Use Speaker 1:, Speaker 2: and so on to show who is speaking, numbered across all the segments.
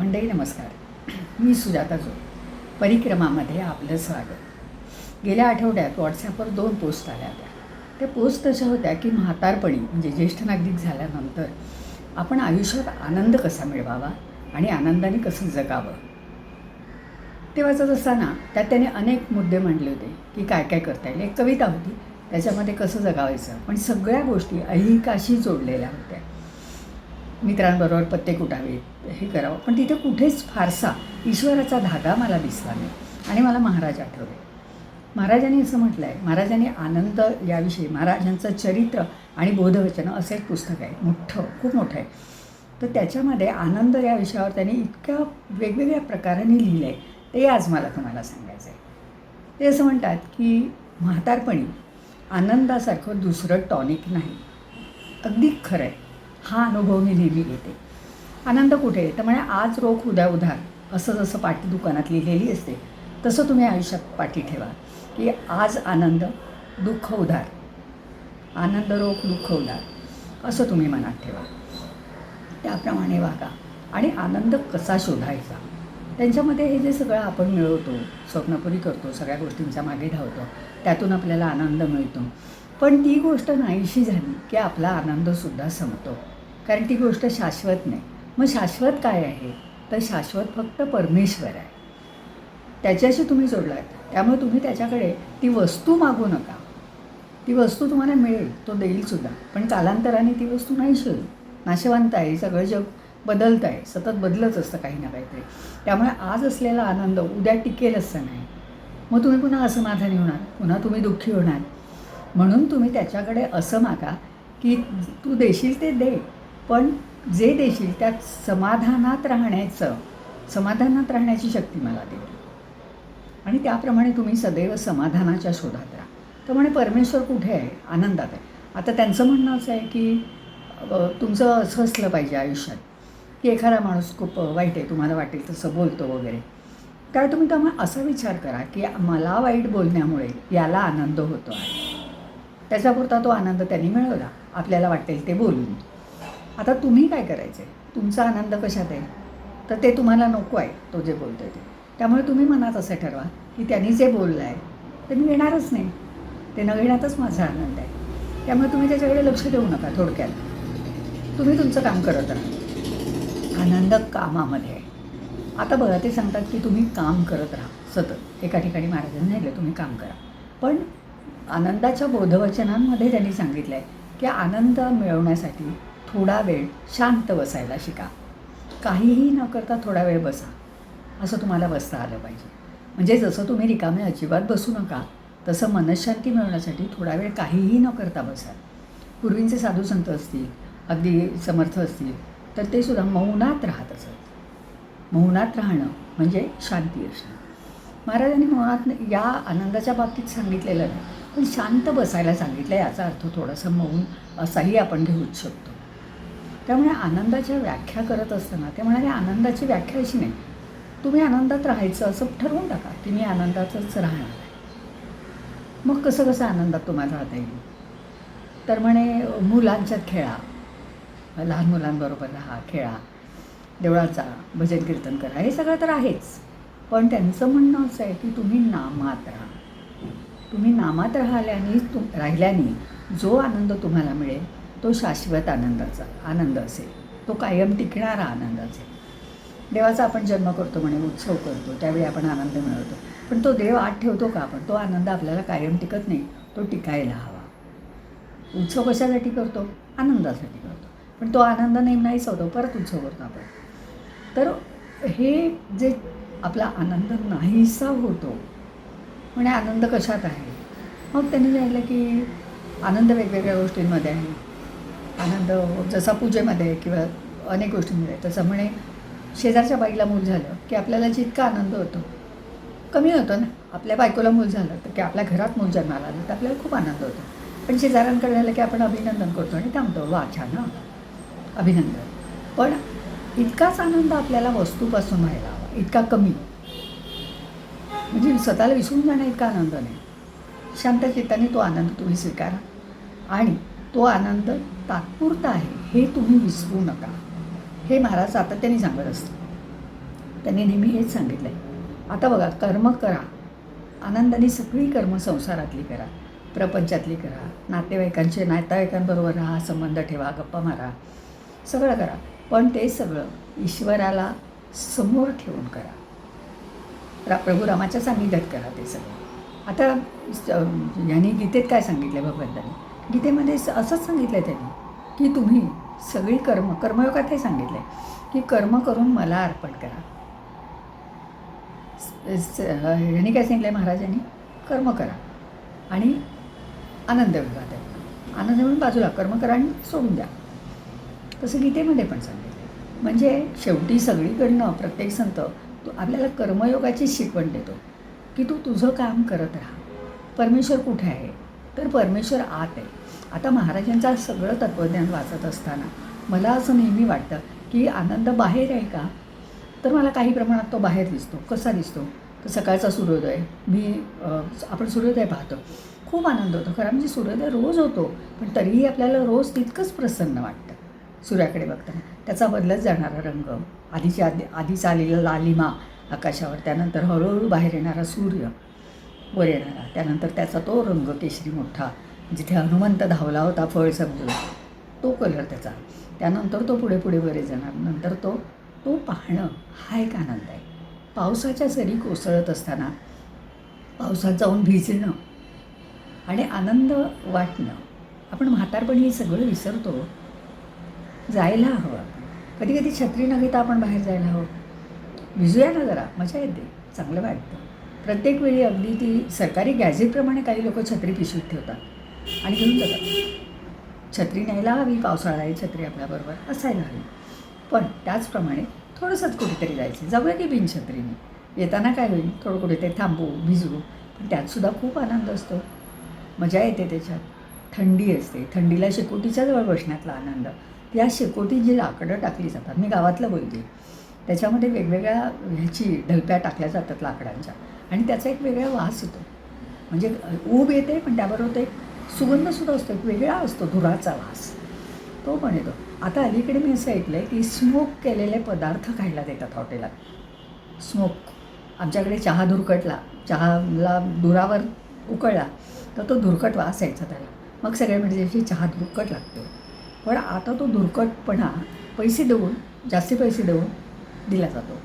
Speaker 1: मंडई नमस्कार. मी सुजाता जो परिक्रमामध्ये आपलं स्वागत. गेल्या आठवड्यात व्हॉट्सॲपवर दोन पोस्ट आल्या होत्या. त्या पोस्ट तशा होत्या की म्हातारपणी म्हणजे ज्येष्ठ नागरिक झाल्यानंतर आपण आयुष्यात आनंद कसा मिळवावा आणि आनंदाने कसं जगावं? ते वाचत असताना त्यात त्याने अनेक मुद्दे मांडले होते की काय काय करता येईल. एक कविता होती त्याच्यामध्ये कसं जगावायचं? पण सगळ्या गोष्टी ऐहिकाशी जोडलेल्या होत्या. मित्रांबरोबर पत्ते कुटावेत हे करावं. पण तिथे कुठेच फारसा ईश्वराचा धागा मला दिसला नाही. आणि मला महाराज आठवले. महाराजांनी असं म्हटलं आहे महाराजांनी आनंद याविषयी महाराजांचं चरित्र आणि बोधवचनं असं एक पुस्तक आहे. मोठं खूप मोठं आहे. तर त्याच्यामध्ये आनंद या विषयावर त्यांनी इतक्या वेगवेगळ्या प्रकाराने लिहिलं आहे ते आज मला तुम्हाला सांगायचं आहे ते असं म्हणतात की म्हातारपणी आनंदासारखं दुसरं टॉनिक नाही. अगदी खरं आहे. हा अनुभव मी नेहमी घेते. आनंद कुठे? आहे तर म्हणजे आज रोख उद्या उधार असं जसं पाटी दुकानात लिहिलेली असते तसं तुम्ही आयुष्यात पाठी ठेवा की आज आनंद दुःख उधार. आनंद रोख दुःख उधार असं तुम्ही मनात ठेवा. त्याप्रमाणे वागा. आणि आनंद कसा शोधायचा? त्यांच्यामध्ये हे जे सगळं आपण मिळवतो स्वप्नपुरी करतो सगळ्या गोष्टींच्या मागे धावतो त्यातून आपल्याला आनंद मिळतो. पण ती गोष्ट नाहीशी झाली की आपला आनंदसुद्धा संपतो. कारण ती गोष्ट शाश्वत नाही. मग शाश्वत काय आहे? तर शाश्वत फक्त परमेश्वर आहे. त्याच्याशी तुम्ही जोडलात. त्यामुळे तुम्ही त्याच्याकडे ती वस्तू मागू नका. ती वस्तू तुम्हाला मिळेल. तो देईलसुद्धा पण कालांतराने ती वस्तू नाही होईल नाशवंत आहे. सगळं जग बदलत आहे. सतत बदलत असतं काही ना काहीतरी. त्यामुळे आज असलेला आनंद उद्या टिकेल असं नाही. मग तुम्ही पुन्हा असमाधानी होणार. पुन्हा तुम्ही दुःखी होणार. म्हणून तुम्ही त्याच्याकडे असं मागा की तू देशील ते दे. पण जे देशील त्यात समाधानात राहण्याचं समाधानात राहण्याची शक्ती मला दे. आणि त्याप्रमाणे तुम्ही सदैव समाधानाच्या शोधात राहा. तर म्हणे परमेश्वर कुठे आहे? आनंदात आहे. आता त्यांचं म्हणणं असं आहे की तुमचं असं असलं पाहिजे आयुष्यात की एखादा माणूस खूप वाईट आहे तुम्हाला वाटेल तसं बोलतो वगैरे. काय तुम्ही त्यामुळे असा विचार करा की मला वाईट बोलण्यामुळे याला आनंद होतो आहे. त्याच्यापुरता तो आनंद त्यांनी मिळवला. आपल्याला वाटेल ते बोलून. आता तुम्ही काय करायचं? आहे तुमचा आनंद कशात आहे? तर ते तुम्हाला नको आहे तो जे बोलतो आहे ते. त्यामुळे तुम्ही मनात असं ठरवा की त्यांनी जे बोललं आहे ते मी घेणारच नाही. ते न घेण्यातच माझा आनंद आहे. त्यामुळे तुम्ही त्याच्याकडे लक्ष देऊ नका थोडक्यात. तुम्ही तुमचं काम करत राहा. आनंद कामामध्ये आहे. आता बघा ते सांगतात की तुम्ही काम करत राहा सतत. एका ठिकाणी महाराजांनी नाही तुम्ही काम करा. पण आनंदाच्या बोधवचनांमध्ये त्यांनी सांगितलं आहे की आनंद मिळवण्यासाठी थोडा वेळ शांत बसायला शिका. काहीही न करता थोडा वेळ बसा. असं तुम्हाला बसता आलं पाहिजे. म्हणजे जसं तुम्ही रिकामे अजिबात बसू नका तसं मनशांती मिळवण्यासाठी थोडा वेळ काहीही न करता बसा. पूर्वींचे साधू संत असतील अगदी समर्थ असतील तर ते सुद्धा मौनात राहत असत. मौनात राहणं म्हणजे शांती असणं. महाराजांनी मौनात या आनंदाच्या बाबतीत सांगितलेलं नाही पण शांत बसायला सांगितलं याचा अर्थ थोडासा मौन असाही आपण घेऊच शकतो. त्यामुळे आनंदाच्या व्याख्या करत असताना ते म्हणाले आनंदाची व्याख्या अशी नाही. तुम्ही आनंदात राहायचं असं ठरवून टाका. की मी आनंदातच राहणार आहे. मग कसं कसं आनंदात तुम्हाला राहता येईल? तर म्हणे मुलांच्यात खेळा. लहान मुलांबरोबर राहा खेळा. देवळाचा भजन कीर्तन करा. हे सगळं तर आहेच. पण त्यांचं म्हणणं असं आहे की तुम्ही नामात राहा. तुम्ही नामात राहिल्याने तुम राहिल्याने जो आनंद तुम्हाला मिळेल तो शाश्वत आनंदाचा आनंद असेल. तो कायम टिकणारा आनंद असेल. देवाचा आपण जन्म करतो म्हणे उत्सव करतो त्यावेळी आपण आनंद मिळवतो. पण तो देव आत ठेवतो का आपण? तो आनंद आपल्याला कायम टिकत नाही तो टिकायला हवा. उत्सव कशासाठी करतो? आनंदासाठी करतो. पण तो आनंद नेम नाहीच होतो परत उत्सव करतो आपण. तर हे जे आपला आनंद नाहीसा होतो म्हणजे आनंद कशात आहे? मग त्यांनी सांगितलं की आनंद वेगवेगळ्या गोष्टींमध्ये आहे. आनंद जसा पूजेमध्ये आहे किंवा अनेक गोष्टींमध्ये तसं म्हणे शेजारच्या बाईला मूल झालं की आपल्याला जितका आनंद होतो कमी होतो ना. आपल्या बायकोला मूल झालं तर की आपल्या घरात मूल जन्माला आलं तर आपल्याला खूप आनंद होतो. पण शेजाऱ्यांकडे आलं की आपण अभिनंदन करतो आणि थांबतो. वा छान अभिनंदन. पण इतकाच आनंद आपल्याला वस्तूपासून व्हायला हवा इतका कमी. म्हणजे स्वतःला विसरून जाणं इतका आनंद नाही. शांत चित्ताने तो आनंद तुम्ही स्वीकारा. आणि तो आनंद तात्पुरता आहे हे तुम्ही विसरू नका. हे महाराज सातत्याने सांगत असतात. त्यांनी नेहमी हेच सांगितलं आहे आता बघा कर्म करा. आनंदाने सगळी कर्म संसारातली करा. प्रपंचातली करा. नातेवाईकांचे नातेवाईकांबरोबर राहा संबंध ठेवा गप्पा मारा. सगळं करा. पण ते सगळं ईश्वराला समोर ठेवून करा. रा प्रभू रामाच्या सान्निध्यात करा ते सगळं. आता यांनी गीतेत काय सांगितलं भगवंतांनी? गीतेमध्ये स- असंच सांगितलं आहे त्यांनी की तुम्ही सगळी कर्म कर्मयोगात हे सांगितलं आहे की कर्म करून मला अर्पण करा. स- यांनी काय सांगितलं आहे महाराजांनी कर्म करा. आणि आनंद मिळवा त्यातनं आनंद म्हणून बाजूला कर्म करा आणि सोडून द्या. तसं गीतेमध्ये पण सांगितलं आहे म्हणजे शेवटी सगळीकडनं प्रत्येक संत तो आपल्याला कर्मयोगाची शिकवण देतो की तू तुझं काम करत राहा. परमेश्वर कुठे आहे? तर परमेश्वर आत आहे. आता महाराजांचं सगळं तत्त्वज्ञान वाचत असताना मला असं नेहमी वाटतं की आनंद बाहेर आहे का? तर मला काही प्रमाणात तो बाहेर दिसतो. कसा दिसतो? तर सकाळचा सूर्योदय. मी आपण सूर्योदय पाहतो. खूप आनंद होतो. खरं म्हणजे सूर्योदय रोज होतो पण तरीही आपल्याला रोज तितकंच प्रसन्न वाटतं सूर्याकडे बघताना. त्याचा बदलत जाणारा रंग आधीच्या आधी आधीचा आलेला लालिमा आकाशावर त्यानंतर हळूहळू बाहेर येणारा सूर्य वर येणारा त्यानंतर त्याचा तो रंग केशरी मोठा जिथे हनुमंत धावला होता फळ समजून तो कलर त्याचा. त्यानंतर तो पुढे पुढे बरे जाणार. नंतर तो तो पाहणं हा एक आनंद आहे. पावसाच्या सरी कोसळत असताना पावसात जाऊन भिजणं आणि आनंद वाटणं. आपण म्हातारपणी हे सगळं विसरतो. जायला हवं कधी कधी छत्री न घेता आपण बाहेर जायला हवं. भिजूया ना जरा. मजा येते. चांगलं वाटतं. प्रत्येक वेळी अगदी ती सरकारी गॅझेटप्रमाणे काही लोक छत्री पिशवीत ठेवतात. आणि घेऊन जातात. छत्री न्यायला हवी पावसाळा आहे छत्री आपल्याबरोबर असायला हवी. पण त्याचप्रमाणे थोडंसंच कुठेतरी जायचं. जाऊया की बिन छत्रीने. येताना काय होईल? थोडं कुठेतरी थांबू भिजू. पण त्यातसुद्धा खूप आनंद असतो. मजा येते त्याच्यात. थंडी असते. थंडीला शेकोटीच्या जवळ बसण्यातला आनंद. या शेकोटी जी लाकडं टाकली जातात मी गावातलं बोलते. त्याच्यामध्ये वेगवेगळ्या ह्याची ढलप्या टाकल्या जातात लाकडांच्या. आणि त्याचा एक वेगळा वास येतो. म्हणजे ऊब येते पण त्याबरोबर एक सुगंधसुद्धा असतो एक वेगळा असतो धुराचा वास. तो पण येतो. आता अलीकडे मी असं ऐकलं आहे की स्मोक केलेले पदार्थ खायला देतात हॉटेलात स्मोक आमच्याकडे चहा धुरकटला. चहाला धुरावर उकळला तर तो धुरकट वास यायचा त्याला. मग सगळे म्हणजे त्याची चहा धुरकट लागतो पण आता तो धुरकटपणा पैसे देऊन जास्ती पैसे देऊन दिला जातो.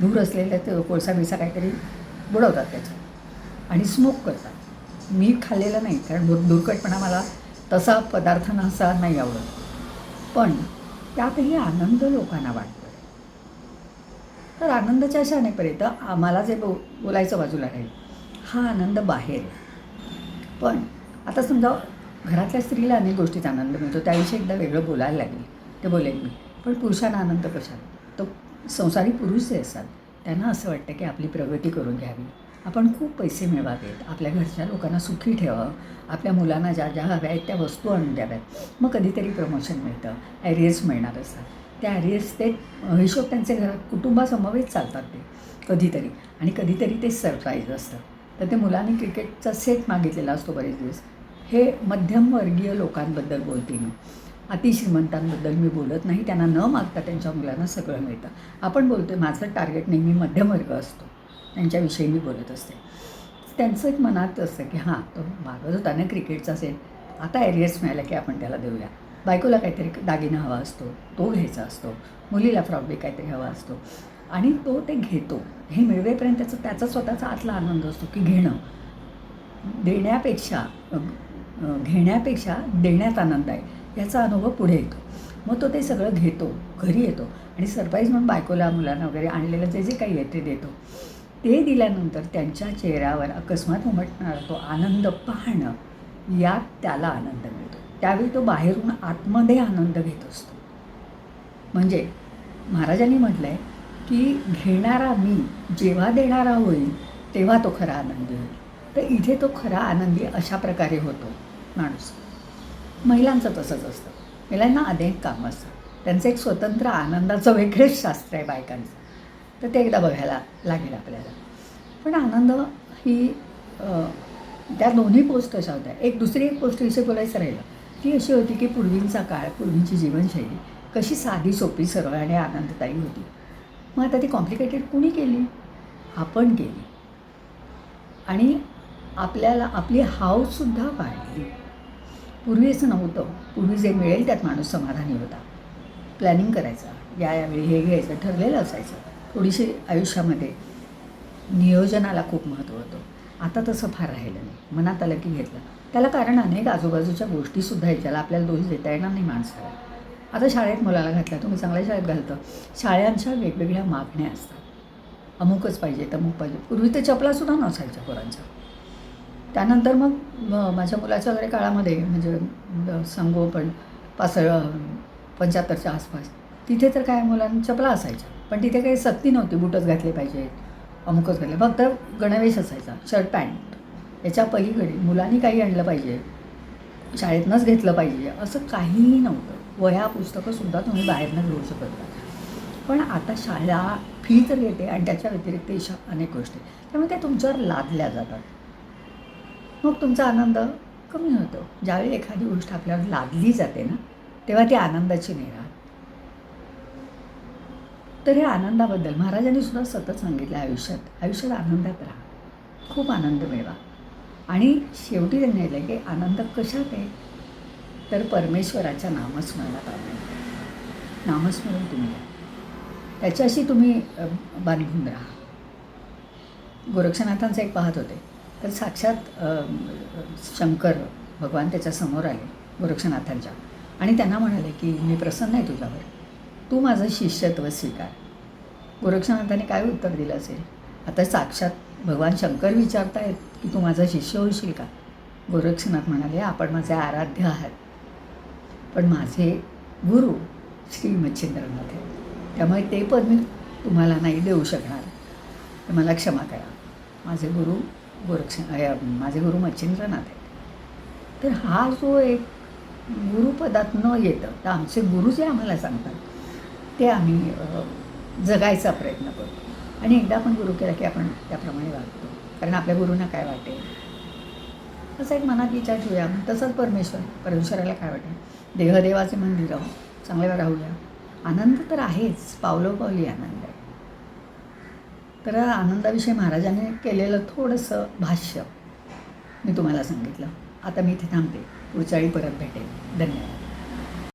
Speaker 1: धूर असलेल्या ते कोळसा बिळसा काहीतरी बुडवतात त्याच्यात. आणि स्मोक करतात. मी खाल्लेलं नाही कारण दुर दुर्कटपणा मला तसा पदार्थ असा नाही आवडत. पण त्यातही आनंद लोकांना वाटतो. तर आनंदाच्या अशा अनेकपर्यंत आम्हाला जे बो बोलायचं बाजूला राहील हा आनंद बाहेर. पण आता समजा घरातल्या स्त्रीला अनेक गोष्टीचा आनंद मिळतो त्याविषयी एकदा वेगळं बोलायला लागेल. ते बोलेन मी पण पुरुषांना आनंद कशात तो संसारी पुरुष जे असतात. त्यांना असं वाटतं की आपली प्रगती करून घ्यावी. आपण खूप पैसे मिळवावेत. आपल्या घरच्या लोकांना सुखी ठेवावं आपल्या मुलांना ज्या ज्या हव्या आहेत त्या वस्तू आणून द्याव्यात. मग कधीतरी प्रमोशन मिळतं. ॲरियर्स मिळणार असतात. त्या ॲरियर्स ते हिशोब त्यांचे घरात कुटुंबासमवेत चालतात ते. कधीतरी. आणि कधीतरी ते सरप्राईज असतं तर ते मुलांनी क्रिकेटचा सेट मागितलेला असतो बरेच दिवस. हे मध्यमवर्गीय लोकांबद्दल बोलते मी. अतिश्रीमंतांबद्दल मी बोलत नाही. त्यांना न मागता त्यांच्या मुलांना सगळं मिळतं. आपण बोलतो आहे माझं टार्गेट नेहमी मध्यमवर्ग असतो. त्यांच्याविषयी मी बोलत असते. त्यांचं एक मनात असतं की हां तो मागत होता ना क्रिकेटचा असेल आता एरियर्स मिळाला की आपण त्याला देऊया. बायकोला काहीतरी दागिना हवा असतो तो घ्यायचा असतो मुलीला फ्रॉक बी काहीतरी हवा असतो आणि तो ते घेतो. हे मिळवेपर्यंत त्याचा त्याचा स्वतःचा आतला आनंद असतो की घेणं. देण्यापेक्षा घेण्यापेक्षा देण्यात आनंद आहे याचा अनुभव पुढे येतो. मग तो ते सगळं घेतो घरी येतो आणि सरप्राईज म्हणून बायकोला मुलांना वगैरे आणलेलं जे जे काही आहे ते देतो. ते दिल्यानंतर त्यांच्या चेहऱ्यावर अकस्मात उमटणारा तो आनंद पाहणं यात त्याला आनंद मिळतो. त्यावेळी तो बाहेरून आतमध्ये आनंद घेत असतो. म्हणजे महाराजांनी म्हटलं आहे की घेणारा मी जेव्हा देणारा होईल तेव्हा तो खरा आनंदी होईल. तर इथे तो खरा आनंदी अशा प्रकारे होतो माणूस. महिलांचं तसंच असतं. महिलांना अनेक कामं असतात. त्यांचं एक स्वतंत्र आनंदाचं वेगळेच शास्त्र आहे बायकांचं. तर ते एकदा बघायला लागेल आपल्याला. पण आनंद ही त्या दोन्ही पोस्ट कशा होत्या. एक दुसरी एक पोस्ट विषय बोलायचं राहिलं. ती अशी होती की पूर्वींचा काळ पूर्वीची जीवनशैली कशी साधी सोपी सरळ आणि आनंददायी होती. मग आता ती कॉम्प्लिकेटेड कुणी केली? आपण केली. आणि आपल्याला आपली हावसुद्धा वाढली. पूर्वी असं नव्हतं. पूर्वी जे मिळेल त्यात माणूस समाधानी होता. प्लॅनिंग करायचा. या यावेळी हे घ्यायचं ठरलेलं असायचं. थोडीशी आयुष्यामध्ये नियोजनाला खूप महत्त्व होतं. आता तसं फार राहिलं नाही. मनात आलं की घेतलं. त्याला कारण अनेक आजूबाजूच्या गोष्टीसुद्धा आहेत ज्याला आपल्याला दोष देता येणार नाही माणसाला. आता शाळेत मुलाला घातला तुम्ही चांगल्या शाळेत घालतं. शाळांच्या वेगवेगळ्या मागण्या असतात. अमुकच पाहिजे तमुक पाहिजे. पूर्वी तर चपलासुद्धा नसायच्या पोरांच्या. त्यानंतर मग माझ्या मुलाच्या वगैरे काळामध्ये म्हणजे सांगू संगोपन पासळ पंच्याहत्तरच्या आसपास तिथे तर काय मुलांना चपला असायच्या. पण तिथे काही सक्ती नव्हती बुटच घातले पाहिजेत अमुकच घातले. फक्त गणवेश असायचा शर्ट पॅन्ट. याच्या पलीकडे मुलांनी काही आणलं पाहिजे शाळेतनंच घेतलं पाहिजे असं काहीही नव्हतं. वह्या पुस्तकंसुद्धा तुम्ही बाहेरनं घेऊ शकत नाही. पण आता शाळा फी तर येते आणि त्याच्या व्यतिरिक्त इशा अनेक गोष्टी. त्यामुळे त्या तुमच्यावर लादल्या जातात. मग तुमचा आनंद कमी होतो. ज्यावेळी एखादी गोष्ट आपल्यावर लादली जाते ना तेव्हा ती आनंदाची नाही राहत. तर हे आनंदाबद्दल महाराजांनी सुद्धा सतत सांगितलं आयुष्यात. आयुष्यात आनंदात राहा. खूप आनंद मिळवा. आणि शेवटी त्यांनी सांगितलं की आनंद कशात आहे? तर परमेश्वराच्या नामस्मरणात आनंद. नामस्मरण तुम्ही त्याच्याशी तुम्ही बांधून राहा. गोरक्षनाथांचं एक पाहत होते. तर साक्षात शंकर भगवान त्याच्यासमोर आले गोरक्षनाथांच्या. आणि त्यांना म्हणाले की मी प्रसन्न आहे तुझ्यावर. तू माझं शिष्यत्व स्वीकार. गोरक्षनाथाने काय उत्तर दिलं असेल? आता साक्षात भगवान शंकर विचारतायत की तू माझा शिष्य होशील का? गोरक्षनाथ म्हणाले आपण माझे आराध्य आहात. पण माझे गुरु श्री मच्छिंद्रनाथ आहेत. त्यामुळे ते पद मी तुम्हाला नाही देऊ शकणार. तर मला क्षमा करा. माझे गुरु गोरक्ष माझे गुरु मच्छिंद्रनाथ आहेत. तर हा जो एक गुरुपदात न येतं तर आमचे गुरु जे आम्हाला सांगतात. ते आम्ही जगायचा प्रयत्न करतो. आणि एकदा आपण गुरु केला की आपण त्याप्रमाणे वागतो. कारण आपल्या गुरुंना काय वाटेल? असा एक मनात विचार ठेवूया तसंच परमेश्वर परमेश्वराला काय वाटेल? देहदेवाचे मंदिर राहू चांगल्यावर राहूया आनंद तर आहेच. पावलोपावली आनंद आहे. तर आनंदाविषयी महाराजाने केलेलं थोडंसं भाष्य मी तुम्हाला सांगितलं. आता मी इथे थांबते. पुढच्या वेळी परत भेटेल धन्यवाद.